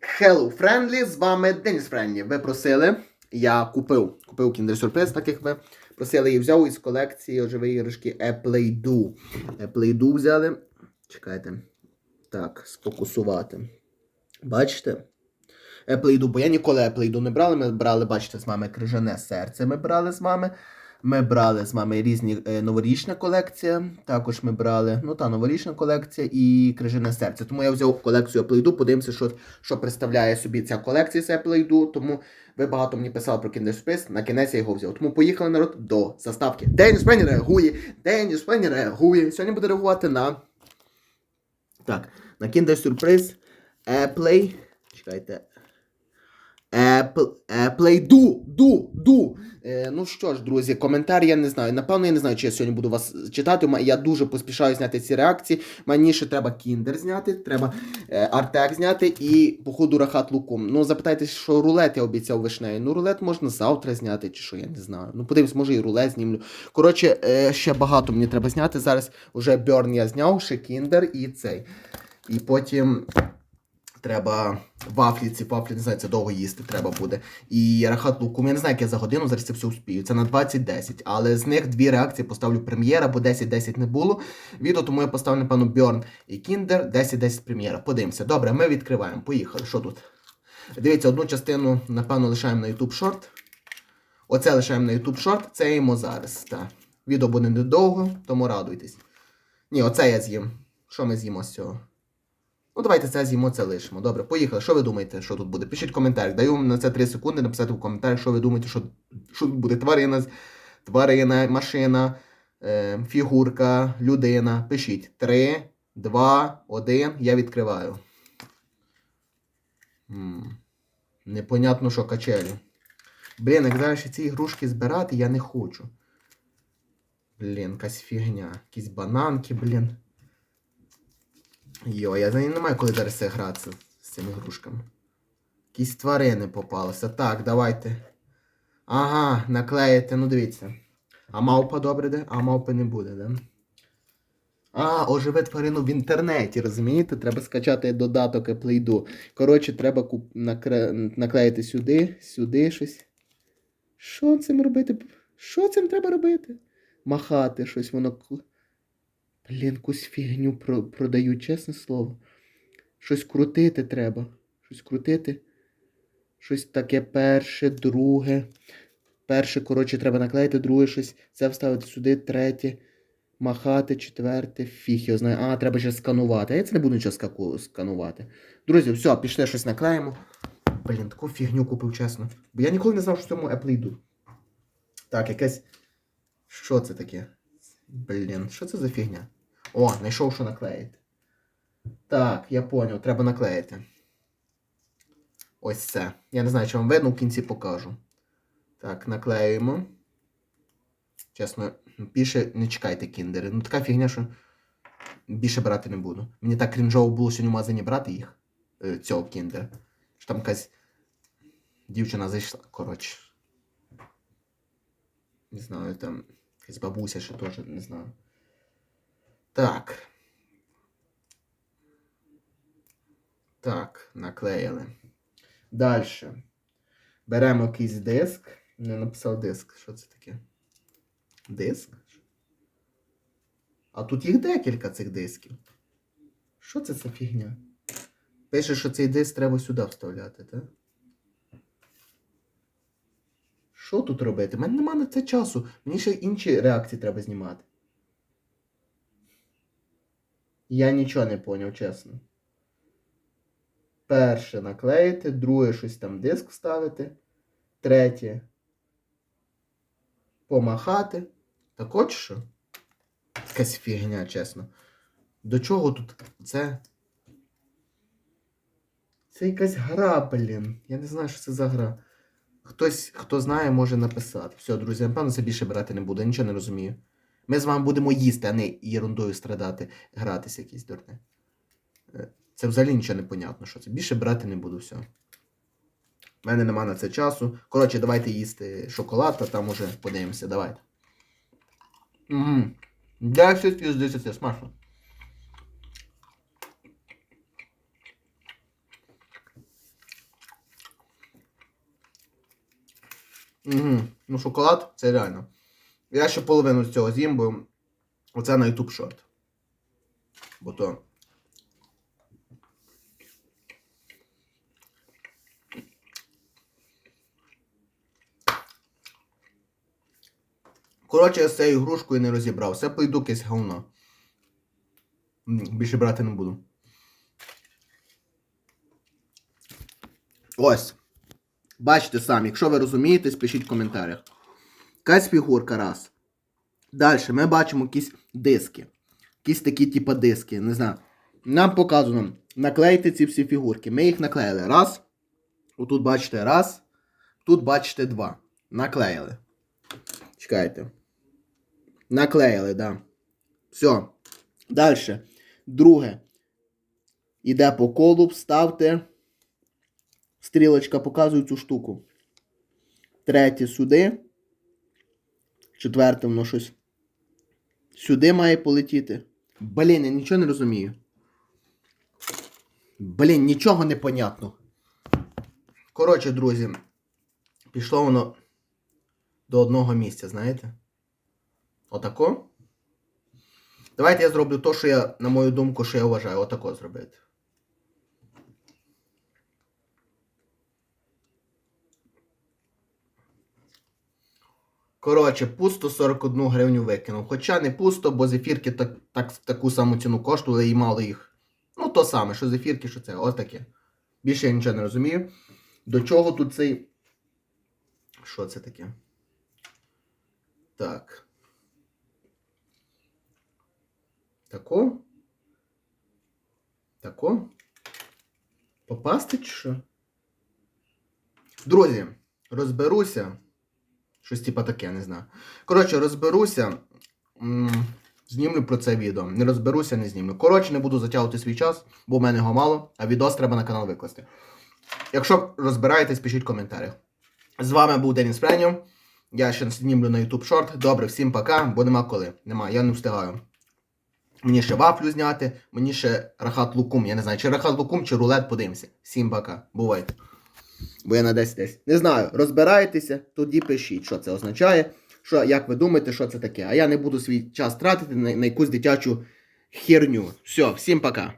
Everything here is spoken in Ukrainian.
Hello, Friendly, з вами Деніс Френлі. Ви просили, я купив, купив Kinder Surprise, так як ви просили, і взяв із колекції оживі іграшки Play-Doh. Play-Doh взяли. Чекайте. Так, сфокусувати. Бачите? Play-Doh, бо я ніколи Play-Doh не брали. Ми брали, бачите, з вами крижане серце. Ми брали з вами. Ми брали з вами різні е, новорічна колекція. Також ми брали ну та новорічна колекція і крижане серце. Тому я взяв колекцію Play-Doh, подивимося, що, що представляє собі ця колекція з Play-Doh. Тому ви багато мені писали про Kinder Surprise, на кінець я його взяв. Тому поїхали народ до заставки. Деніс Пенні реагує, Деніс Пенні реагує. Сьогодні буде реагувати на. Так, на Kinder Surprise Play. Чекайте. Play Do, Do, Do. Е, ну що ж, друзі, коментар я не знаю. Напевно, я не знаю, чи я сьогодні буду вас читати. Я дуже поспішаю зняти ці реакції. Мені ще треба Кіндер зняти, треба е, Артек зняти і, походу, рахат луком. Ну, запитайте, що рулет я обіцяв вишнею. Ну, рулет можна завтра зняти, чи що, я не знаю. Ну, подивись, може і рулет знімлю. Коротше, е, ще багато мені треба зняти. Зараз вже Бьорн я зняв, ще Кіндер і цей. І потім. Треба вафлі, ці вафлі, не знаю, це довго їсти треба буде. І рахат лукум, я не знаю, як я за годину зараз це все успію. Це на 20-10. Але з них дві реакції поставлю прем'єра, бо 10-10 не було. Відео, тому я поставлю, напевно, Бьорн і Кіндер, 10-10 прем'єра. Подивимося. Добре, ми відкриваємо. Поїхали. Що тут? Дивіться, одну частину, напевно, лишаємо на YouTube Short. Оце лишаємо на YouTube Short, це їмо зараз. Так. Відео буде недовго, тому радуйтесь. Ні, оце я з'їм. Що ми з'їмо з цього? Ну, давайте це з'їмо, це лишимо. Добре, поїхали. Що ви думаєте, що тут буде? Пишіть в коментарях. Даю вам на це 3 секунди написати в коментарях, що ви думаєте, що, що тут буде тварина, тварина, машина, е, фігурка, людина. Пишіть. 3, 2, 1. Я відкриваю. М, Непонятно, що качелі. Блін, як зараз ці ігрушки збирати, я не хочу. Блін, якась фігня. Якісь бананки, блін. Йо, я за неї не маю коли зараз гратися з цими ігрушками. Якісь тварини попалися. Так, давайте. Ага, наклеїти, ну дивіться. А мавпа добре де? А мавпи не буде, да? А, оживе тварину в інтернеті, розумієте? Треба скачати додаток Play-Doh. Коротше, треба куп... накре... наклеїти сюди, сюди щось. Що цим робити? Що цим треба робити? Махати щось, воно. Блін, якусь фігню про... продають, чесне слово. Щось крутити треба. Щось крутити. Щось таке перше, друге. Перше, коротше, треба наклеїти, друге щось. Це вставити сюди, третє. Махати, четверте, фіг його знає. А, треба ще сканувати. А я це не буду нічого сканувати. Друзі, все, пішли щось наклеїмо. Блін, таку фігню купив, чесно. Бо я ніколи не знав, що в цьому Apple йду. Так, якесь. Що це таке? Блін, що це за фігня? О, знайшов, що наклеїти. Так, я поняв, треба наклеїти. Ось це. Я не знаю, чи вам видно, в кінці покажу. Так, наклеюємо. Чесно, більше не чекайте кіндери. Ну така фігня, що більше брати не буду. Мені так крінжово було сьогодні в брати їх. е, Цього кіндера. Що там якась дівчина зайшла. Коротше. Не знаю, там якась бабуся ще теж, не знаю. Так. Так, наклеїли. Далі. Беремо якийсь диск. Не написав диск. Що це таке? Диск? А тут їх декілька цих дисків. Що це за фігня? Пише, що цей диск треба сюди вставляти, так? Що тут робити? У мене нема на це часу. Мені ще інші реакції треба знімати. Я нічого не поняв, чесно. Перше наклеїти, друге щось там диск вставити, третє помахати. Так от що? Якась фігня, чесно. До чого тут це? Це якась гра, блін. Я не знаю, що це за гра. Хтось, хто знає, може написати. Все, друзі, напевно, це більше брати не буду, я нічого не розумію. Ми з вами будемо їсти, а не ерундою страдати, гратися якісь дурне. Е, це взагалі нічого не понятно, що це. Більше брати не буду все. У мене нема на це часу. Коротше, давайте їсти шоколад, а там уже подивимося, давайте. Угу. все, з 10, смачно. Угу. Ну, шоколад це реально. Я ще половину з цього з'їм, бо оце на YouTube шорт. Бо то. Коротше, я з цією грушкою не розібрався. Пойду якесь говно. Більше брати не буду. Ось. Бачите самі, якщо ви розумієте, пишіть в коментарях. Якась фігурка раз. Далі ми бачимо якісь диски. Якісь такі, типа диски. Не знаю. Нам показано наклеїти ці всі фігурки. Ми їх наклеїли. Раз. Отут бачите раз. Тут бачите два. Наклеїли. Чекайте. Наклеїли, да. Все. Далі. Друге. Іде по колу, вставте. Стрілочка показує цю штуку. Третє сюди. Четверте воно щось. Сюди має полетіти. Блін, я нічого не розумію. Блін, нічого не понятно. Коротше, друзі, пішло воно до одного місця, знаєте? Отако. Давайте я зроблю то, що я, на мою думку, що я вважаю, отако зробити. Коротше, пусто 41 гривню викинув. Хоча не пусто, бо зефірки так, так, таку саму ціну коштували і мало їх. Ну, то саме, що зефірки, що це, ось таке. Більше я нічого не розумію. До чого тут цей. Що це таке? Так. Тако? Тако? Попасти чи що? Друзі, розберуся. Щось типа таке, не знаю. Коротше, розберуся. Знімлю про це відео. Не розберуся, не знімлю. Коротше, не буду затягувати свій час, бо в мене його мало, а відос треба на канал викласти. Якщо розбираєтесь, пишіть в коментарях. З вами був Деніс Френьо. Я ще знімлю на YouTube шорт. Добре, всім пока, бо нема коли. Нема, я не встигаю. Мені ще вафлю зняти, мені ще рахат лукум. Я не знаю, чи рахат лукум, чи рулет, подивимося. Всім пока. Бувайте. Бо я на десь десь. Не знаю, розбираєтеся, тоді пишіть, що це означає. Що, як ви думаєте, що це таке? А я не буду свій час тратити на, на якусь дитячу херню. Все, всім пока.